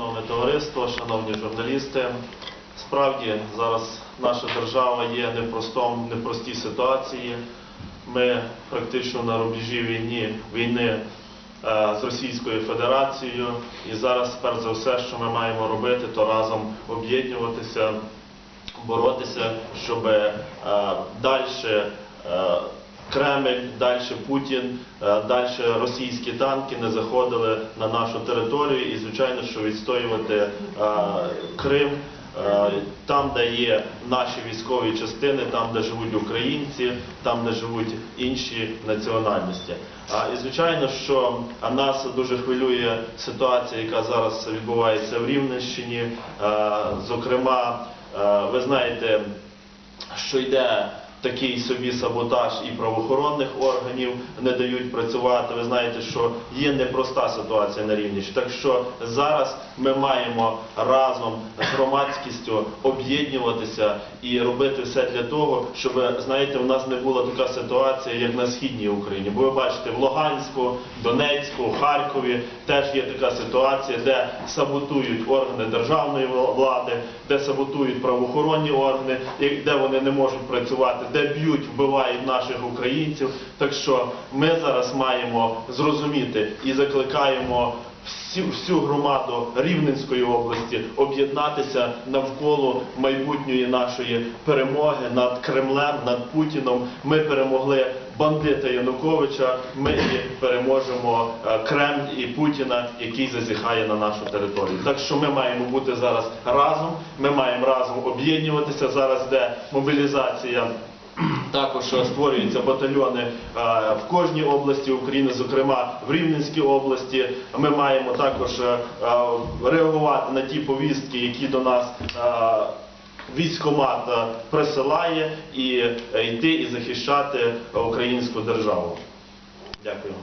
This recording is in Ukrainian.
шановне товариство, шановні журналісти. Справді зараз наша держава є в простому, не в простій ситуації. Ми практично на рубежі війни, війни е, з Російською Федерацією. І зараз, перш за все, що ми маємо робити, то разом об'єднуватися, боротися, щоб е, далі Кремль, далі Путін, е, далі російські танки не заходили на нашу територію і, звичайно, що відстоювати е, Крим. е, Там, де є наші військові частини, там, де живуть українці, там, де живуть інші національності. І звичайно, що нас дуже хвилює ситуація, яка зараз відбувається в Рівненщині. Зокрема, ви знаєте, що йде такий собі саботаж і правоохоронних органів не дають працювати. Ви знаєте, що є непроста ситуація на рівні. Так що зараз ми маємо разом з громадськістю об'єднуватися і робити все для того, щоб знаєте, у нас не була така ситуація, як на східній Україні. Бо ви бачите, в Луганську, Донецьку, Харкові теж є така ситуація, де саботують органи державної влади, де саботують правоохоронні органи, де вони не можуть працювати, де б'ють, вбивають наших українців. Так що ми зараз маємо зрозуміти і закликаємо всю, всю громаду Рівненської області об'єднатися навколо майбутньої нашої перемоги над Кремлем, над Путіном. Ми перемогли бандита Януковича. Ми переможемо е, Кремль і Путіна, який зазіхає на нашу територію. Так що ми маємо бути зараз разом. Ми маємо разом об'єднуватися. Зараз де мобілізація. Також створюються батальйони е, в кожній області України, зокрема в Рівненській області. Ми маємо також е, е, реагувати на ті повістки, які до нас військомат присилає, і йти і захищати українську державу. Дякую.